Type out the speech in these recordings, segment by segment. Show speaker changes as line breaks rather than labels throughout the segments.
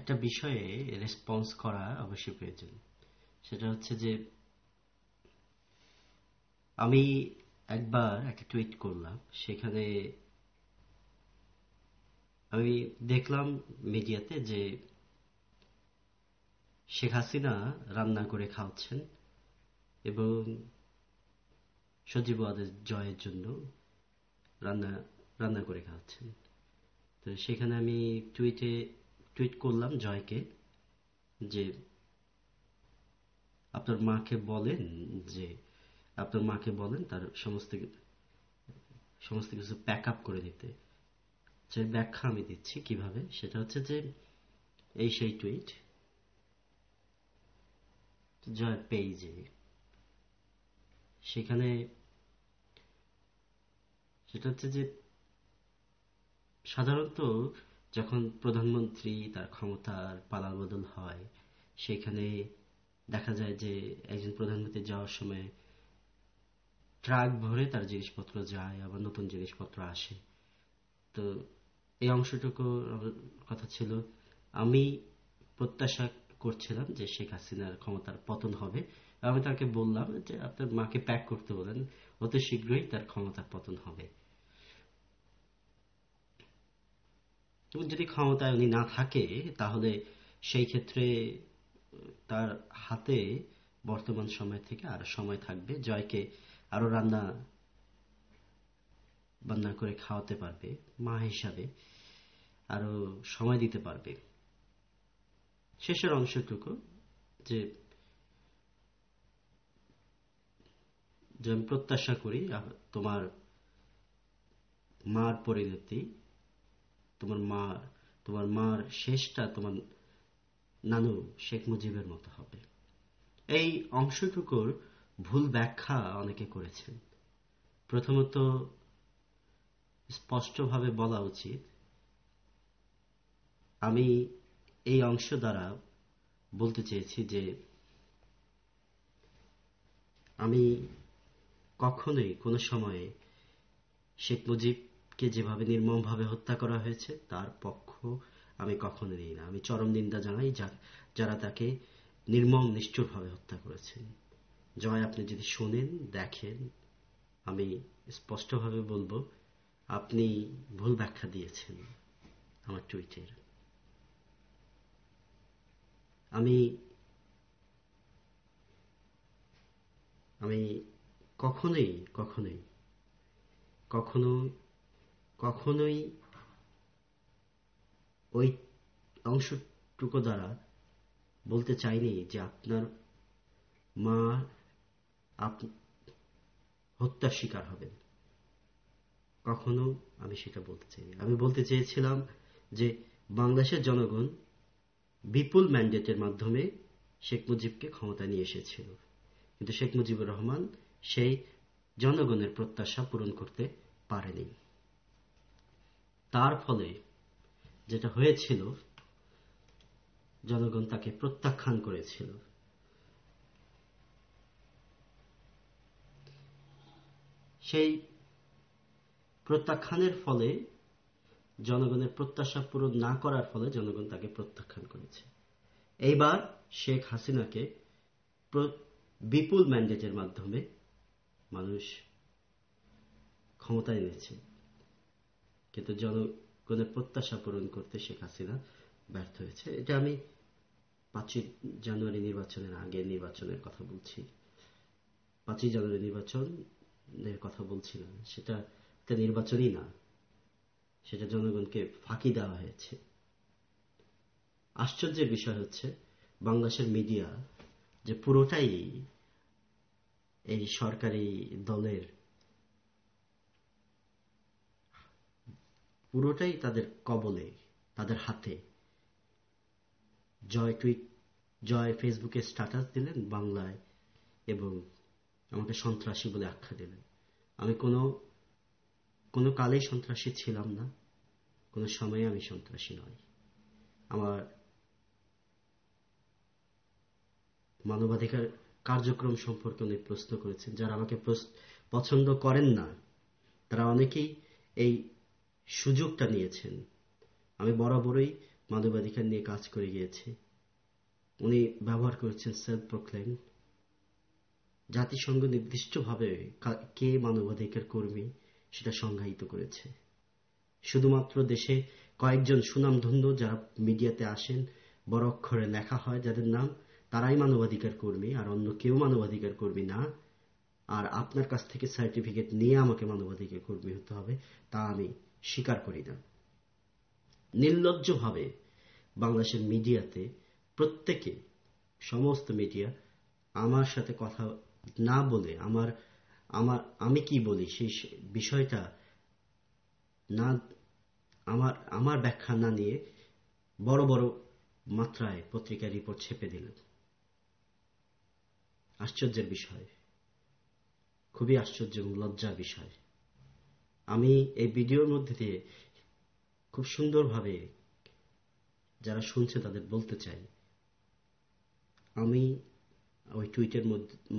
একটা বিষয়ে রেসপন্স করা অবশ্যই প্রয়োজন। সেটা হচ্ছে যে, আমি একবার একটা টুইট করলাম, সেখানে আমি দেখলাম মিডিয়াতে যে শেখ হাসিনা রান্না করে খাওয়াচ্ছেন এবং সজীব জয়ের জন্য রান্না রান্না করে খাওয়াচ্ছেন। তো সেখানে আমি টুইটে টুইট করলাম জয়কে যে আপনার মাকে বলেন যে আপনার মাকে বলেন তার সমস্ত সমস্ত কিছু প্যাক আপ করে দিতে। যে ব্যাখ্যা আমি দিচ্ছি কীভাবে, সেটা হচ্ছে যে এই সেই টুইট, জয় পেইজে। সেখানে সেটা হচ্ছে যে সাধারণত যখন প্রধানমন্ত্রী তার ক্ষমতার পালার বদল হয়, সেখানে দেখা যায় যে একজন প্রধানমন্ত্রী যাওয়ার সময় ট্রাক ভরে তার জিনিসপত্র যায়, আবার নতুন জিনিসপত্র আসে। তো এই অংশটুকু কথা ছিল। আমি প্রত্যাশা করছিলাম যে শেখ হাসিনার ক্ষমতার পতন হবে। আমি তাকে বললাম যে, আপনার মাকে প্যাক করতে বলেন। অতি শীঘ্রই তার ক্ষমতার পতন হবে এবং যদি ক্ষমতায় উনি না থাকে, তাহলে সেই ক্ষেত্রে তার হাতে বর্তমান সময় থেকে আরও সময় থাকবে। জয়কে আরও রান্না বান্না করে খাওয়াতে পারবে, মা হিসাবে আরও সময় দিতে পারবে। শেষের অংশটুকু, যে আমি প্রত্যাশা করি তোমার মার পরিণতি তোমার মা, তোমার মার শেষটা তোমার নানু শেখ মুজিবের মতো হবে। এই অংশটুকুর ভুল ব্যাখ্যা অনেকে করেছেন। প্রথমত, স্পষ্টভাবে বলা উচিত, আমি এই অংশ দ্বারা বলতে চেয়েছি যে, আমি কখনোই কোনো সময়ে শেখ মুজিবকে যেভাবে নির্মমভাবে হত্যা করা হয়েছে, তার পক্ষ আমি কখনো নিই না। আমি চরম নিন্দা জানাই যারা তাকে নির্মম, নিষ্ঠুরভাবে হত্যা করেছেন। জয়, আপনি যদি শোনেন, দেখেন, আমি স্পষ্টভাবে বলব, আপনি ভুল ব্যাখ্যা দিয়েছেন আমার টুইটের। আমি আমি কখনোই কখনোই, কখনো কখনোই ওই অংশটুকু দ্বারা বলতে চাইনি যে আপনার মা হত্যার শিকার হবেন। কখনো আমি সেটা বলতে চাইনি। আমি বলতে চেয়েছিলাম যে বাংলাদেশের জনগণ বিপুল ম্যান্ডেটের মাধ্যমে শেখ মুজিবকে ক্ষমতা নিয়ে এসেছিল। কিন্তু শেখ মুজিবুর রহমান সেই জনগণের প্রত্যাশা পূরণ করতে পারেনি। তার ফলে যেটা হয়েছিল, জনগণ তাকে প্রত্যাখ্যান করেছিল। সেই প্রত্যাখ্যানের ফলে, জনগণের প্রত্যাশা পূরণ না করার ফলে জনগণ তাকে প্রত্যাখ্যান করেছে। এইবার শেখ হাসিনাকে বিপুল ম্যান্ডেটের মাধ্যমে মানুষ ক্ষমতায় এনেছে। কিন্তু জনগণের প্রত্যাশা পূরণ করতে শেখ হাসিনা ব্যর্থ হয়েছে। এটা আমি পাঁচই জানুয়ারি নির্বাচনের আগে নির্বাচনের কথা বলছি। পাঁচই জানুয়ারি নির্বাচনের কথা বলছি না সেটা একটা নির্বাচনই না। সেটা জনগণকে ফাঁকি দেওয়া হয়েছে। আশ্চর্যের বিষয় হচ্ছে, বাংলাদেশের মিডিয়া যে পুরোটাই এই সরকারি দলের পুরোটাই তাদের কবলে, তাদের হাতে। জয় টুইট, জয় ফেসবুকে স্ট্যাটাস দিলেন বাংলায় এবং আমাকে সন্ত্রাসী বলে আখ্যা দিলেন। আমি কোনো কোনো কালেই সন্ত্রাসী ছিলাম না, কোনো সময়ে আমি সন্ত্রাসী নই। আমার মানবাধিকার কার্যক্রম সম্পর্কে অনেক প্রশ্ন করেছেন। যারা আমাকে পছন্দ করেন না, তারা অনেকেই এই সুযোগটা নিয়েছেন। আমি বরাবরই মানবাধিকার নিয়ে কাজ করে গিয়েছি। উনি ব্যবহার করেছেন সেলফ প্রোক্লেম জাতিসংঘ নির্দিষ্টভাবে কে মানবাধিকার কর্মী সেটা সংজ্ঞায়িত করেছে। শুধুমাত্র দেশে কয়েকজন সুনামধন্য যারা মিডিয়াতে আসেন, বড় অক্ষরে লেখা হয় যাদের নাম, তারাই মানবাধিকার কর্মী আর অন্য কেউ মানবাধিকার কর্মী না। আর আপনার কাছ থেকে সার্টিফিকেট নিয়ে আমাকে মানবাধিকার কর্মী হতে হবে, তা আমি স্বীকার করি না। নির্লজ্জভাবে বাংলাদেশের মিডিয়াতে প্রত্যেকে, সমস্ত মিডিয়া আমার সাথে কথা না বলে, আমার আমার, আমি কি বলি সেই বিষয়টা না, আমার আমার ব্যাখ্যা না নিয়ে বড় বড় মাত্রায় পত্রিকার রিপোর্ট ছেপে দিলেন। আশ্চর্যের বিষয়, খুবই আশ্চর্য এবং লজ্জার বিষয়। আমি এই ভিডিওর মধ্যে দিয়ে খুব সুন্দরভাবে যারা শুনছে তাদের বলতে চাই, আমি ওই টুইটের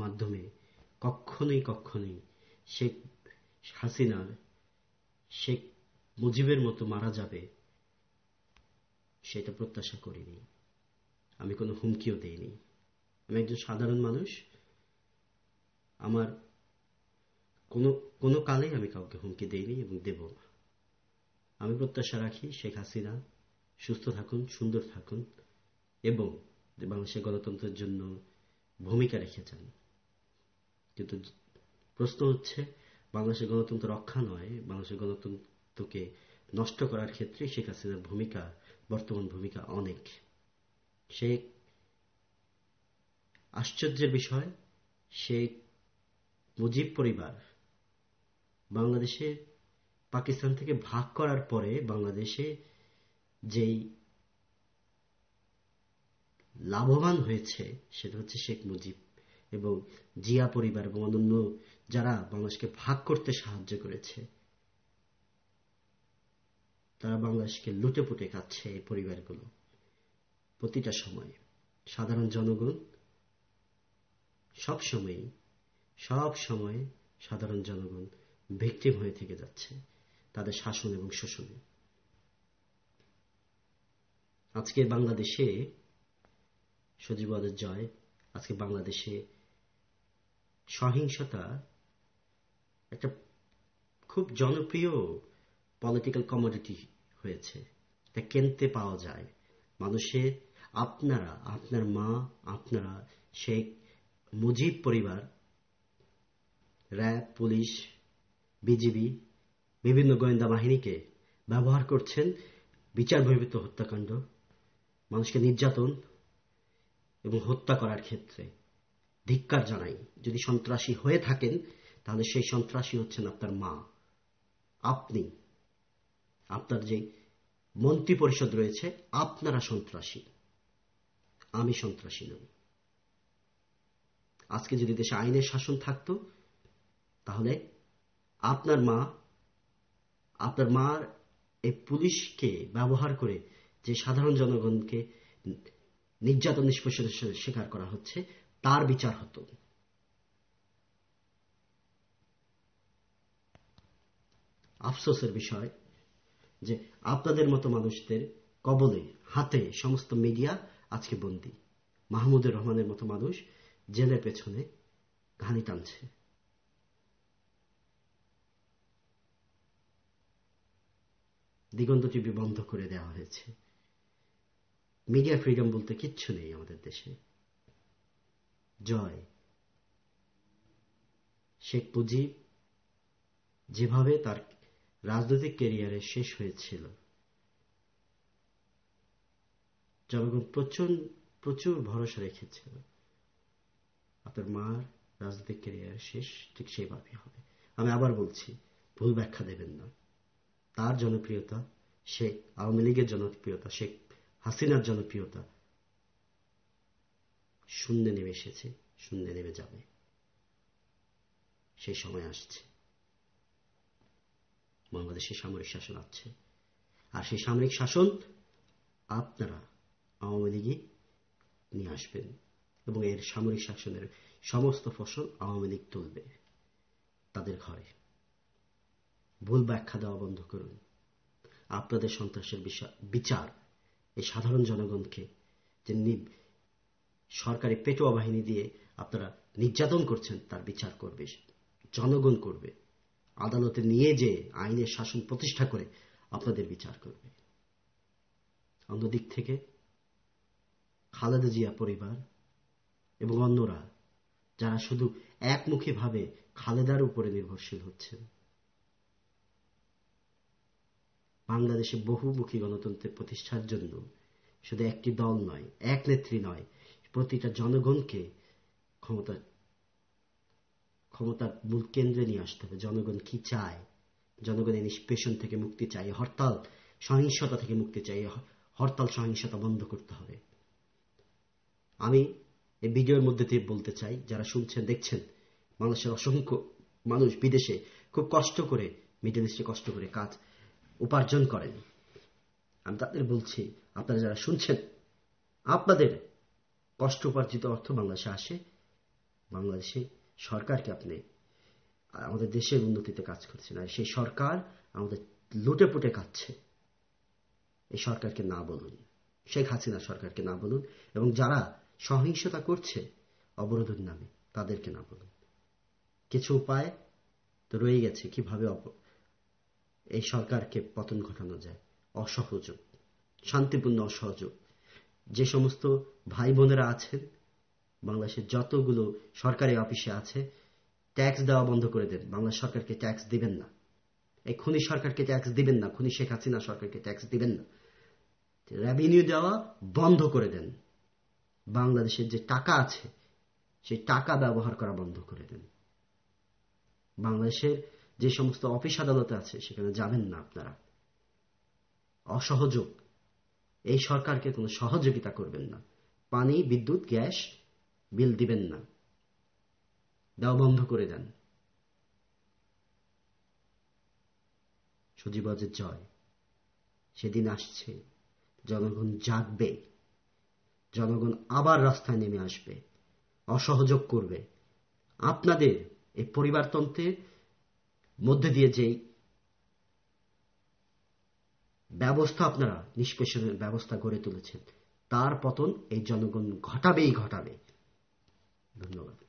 মাধ্যমে কখনোই কখনোই শেখ হাসিনার, শেখ মুজিবের মতো মারা যাবে সেটা প্রত্যাশা করিনি। আমি কোনো হুমকিও দেইনি। আমি একজন সাধারণ মানুষ। আমার কোনো কোনো কালেই আমি কাউকে হুমকি দেইনি এবং দেব আমি প্রত্যাশা রাখি শেখ হাসিনা সুস্থ থাকুন, সুন্দর থাকুন এবং বাংলাদেশের গণতন্ত্রের জন্য ভূমিকা রেখে যান। কিন্তু প্রশ্ন হচ্ছে, বাংলাদেশের গণতন্ত্র রক্ষা নয়, বাংলাদেশের গণতন্ত্রকে নষ্ট করার ক্ষেত্রে শেখ হাসিনার ভূমিকা, বর্তমান ভূমিকা অনেক। সে আশ্চর্যের বিষয়, সে মুজিব পরিবার বাংলাদেশে পাকিস্তান থেকে ভাগ করার পরে বাংলাদেশে যেই লাভবান হয়েছে, সেটা হচ্ছে শেখ মুজিব এবং জিয়া পরিবার এবং অন্যান্য যারা বাংলাদেশকে ভাগ করতে সাহায্য করেছে, তারা বাংলাদেশকে লুটে পুটে খাচ্ছে এই পরিবারগুলো প্রতিটা সময়। সাধারণ জনগণ সব সময়ই সব সময় সাধারণ জনগণ ভিক্টিম হয়ে থেকে যাচ্ছে তাদের শাসন এবং শোষণে। আজকে বাংলাদেশে সজীবাদের জয়, আজকে বাংলাদেশে সহিংসতা একটা খুব জনপ্রিয় পলিটিক্যাল কমোডিটি হয়েছে। এটা কিনতে পাওয়া যায়। মানুষের আপনারা, আপনার মা, আপনারা, শেখ মুজিব পরিবার, র্যাব, পুলিশ বিজিবি, বিভিন্ন গোয়েন্দা বাহিনীকে ব্যবহার করছেন বিচার বহির্ভূত হত্যাকাণ্ড, মানুষকে নির্যাতন এবং হত্যা করার ক্ষেত্রে। ধিক্কার জানাই, যদি সন্ত্রাসী হয়ে থাকেন, তাহলে সেই সন্ত্রাসী হচ্ছেন আপনার মা। আপনি, আপনার যে মন্ত্রী পরিষদ রয়েছে, আপনারা সন্ত্রাসী। আমি সন্ত্রাসী নই। আজকে যদি দেশে আইনের শাসন থাকতো, তাহলে আপনার মা, আপনার মার এই পুলিশকে ব্যবহার করে যে সাধারণ জনগণকে নির্যাতন নিষ্পেষণের স্বীকার করা হচ্ছে, তার বিচার হতো। আফসোসের বিষয় যে আপনাদের মতো মানুষদের কবলে, হাতে সমস্ত মিডিয়া আজকে বন্দী। মাহমুদুর রহমানের মতো মানুষ জেলের পেছনে ঘানি টানছে। দিগন্ত টিভি বন্ধ করে দেওয়া হয়েছে। মিডিয়া ফ্রিডম বলতে কিচ্ছু নেই আমাদের দেশে। জয়। শেখ মুজিব যেভাবে তার রাজনৈতিক ক্যারিয়ারে শেষ হয়েছিল, জনগণ প্রচুর প্রচুর ভরসা রেখেছিল। আপনার মার রাজনৈতিক ক্যারিয়ার শেষ, ঠিক সেইভাবে হবে। আমি আবার বলছি, ভুল ব্যাখ্যা দেবেন না। তার জনপ্রিয়তা শেখ আওয়ামী লীগের জনপ্রিয়তা, শেখ হাসিনার জনপ্রিয়তা শূন্যে নেমে এসেছে, শূন্যে নেমে যাবে। সেই সময় আসছে। বাংলাদেশে সামরিক শাসন আছে আর সেই সামরিক শাসন আপনারা আওয়ামী লীগই নিয়ে আসবেন এবং এর সামরিক শাসনের সমস্ত ফসল আওয়ামী লীগ তুলবে তাদের ঘরে। ভুল ব্যাখ্যা দেওয়া বন্ধ করুন। আপনাদের সন্ত্রাসের বিচার এই সাধারণ জনগণকে যে সরকারি পেটোয়া বাহিনী দিয়ে আপনারা নির্যাতন করছেন, তার বিচার করবে। জনগণ করবে। আদালতে নিয়ে যে আইনের শাসন প্রতিষ্ঠা করে আপনাদের বিচার করবে। অন্যদিক থেকে খালেদা জিয়া পরিবার এবং অন্যরা, যারা শুধু একমুখী ভাবে খালেদার উপরে নির্ভরশীল হচ্ছেন বাংলাদেশে বহুমুখী গণতন্ত্রের প্রতিষ্ঠার জন্য শুধু একটি দল নয়, এক নেত্রী নয়, প্রতিটা জনগণকে ক্ষমতা, ক্ষমতার মূল কেন্দ্রে নিয়ে আসতে হবে। জনগণ কি চায়? জনগণের নিষ্পেষণ থেকে মুক্তি চাই হরতাল সহিংসতা থেকে মুক্তি চাই হরতাল সহিংসতা বন্ধ করতে হবে। আমি এই ভিডিওর মধ্যে দিয়ে বলতে চাই, যারা শুনছেন, দেখছেন মানুষের অসংখ্য মানুষ বিদেশে খুব কষ্ট করে, মিডল ইস্টে কষ্ট করে কাজ উপার্জন করেন। আমি তাদের বলছি, আপনারা যারা শুনছেন, আপনাদের কষ্ট উপার্জিত অর্থ বাংলাদেশে আসে। বাংলাদেশে সরকারকে আপনি, আমাদের দেশের উন্নতিতে কাজ করছেন আর সেই সরকার আমাদের লুটে পুটে খাচ্ছে। এই সরকারকে না বলুন। শেখ হাসিনা সরকারকে না বলুন এবং যারা সহিংসতা করছে অবরোধের নামে, তাদেরকে না বলুন। কিছু উপায় তো রয়ে গেছে। কীভাবে এই সরকারকে পতন ঘটানো যায়। অসহযোগ, শান্তিপূর্ণ অসহযোগ। যে সমস্ত ভাই বোনেরা আছেন, বাংলাদেশের যতগুলো সরকারি অফিসে আছে, ট্যাক্স দেওয়া বন্ধ করে দেন। বাংলাদেশ সরকারকে ট্যাক্স দিবেন না। এই খুনি সরকারকে ট্যাক্স দিবেন না। খুনি শেখ হাসিনা সরকারকে ট্যাক্স দিবেন না। রেভিনিউ দেওয়া বন্ধ করে দেন। বাংলাদেশের যে টাকা আছে, সেই টাকা ব্যবহার করা বন্ধ করে দেন। বাংলাদেশের যে সমস্ত অফিস আদালতে আছে, সেখানে যাবেন না আপনারা। অসহযোগ। এই সরকারকে কোনো সহযোগিতা করবেন না। পানি, বিদ্যুৎ, গ্যাস, বিল দিবেন না। দেওয়া বন্ধ করে দেন। সজীবজের জয়। সেদিন আসছে। জনগণ জাগবে। জনগণ আবার রাস্তায় নেমে আসবে। অসহযোগ করবে। আপনাদের, এই পরিবারতন্ত্রের মধ্যে দিয়ে যে ব্যবস্থা আপনারা নিষ্পেষণের ব্যবস্থা গড়ে তুলেছেন, তার পতন এই জনগণ ঘটাবেই ঘটাবে। ধন্যবাদ।